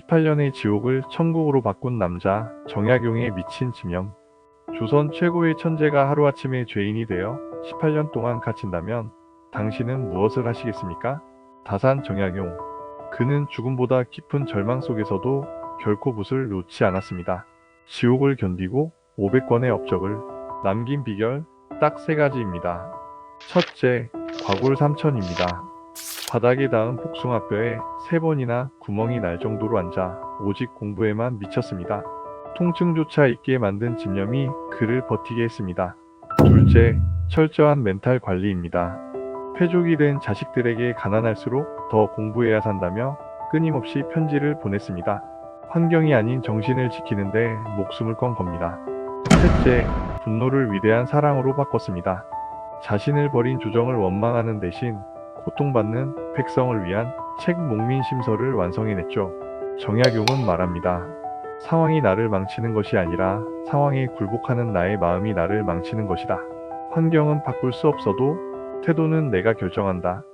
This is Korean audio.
18년의 지옥을 천국으로 바꾼 남자 정약용의 미친 지명. 조선 최고의 천재가 하루아침에 죄인이 되어 18년 동안 갇힌다면 당신은 무엇을 하시겠습니까? 다산 정약용. 그는 죽음보다 깊은 절망 속에서도 결코 붓을 놓지 않았습니다. 지옥을 견디고 500권의 업적을 남긴 비결 딱 세 가지입니다. 첫째, 과골 삼천입니다. 바닥에 닿은 복숭아뼈에 세 번이나 구멍이 날 정도로 앉아 오직 공부에만 미쳤습니다. 통증조차 있게 만든 집념이 그를 버티게 했습니다. 둘째, 철저한 멘탈 관리입니다. 패족이 된 자식들에게 가난할수록 더 공부해야 산다며 끊임없이 편지를 보냈습니다. 환경이 아닌 정신을 지키는데 목숨을 건 겁니다. 셋째, 분노를 위대한 사랑으로 바꿨습니다. 자신을 버린 조정을 원망하는 대신 고통받는 백성을 위한 책 목민심서를 완성해냈죠. 정약용은 말합니다. 상황이 나를 망치는 것이 아니라 상황에 굴복하는 나의 마음이 나를 망치는 것이다. 환경은 바꿀 수 없어도 태도는 내가 결정한다.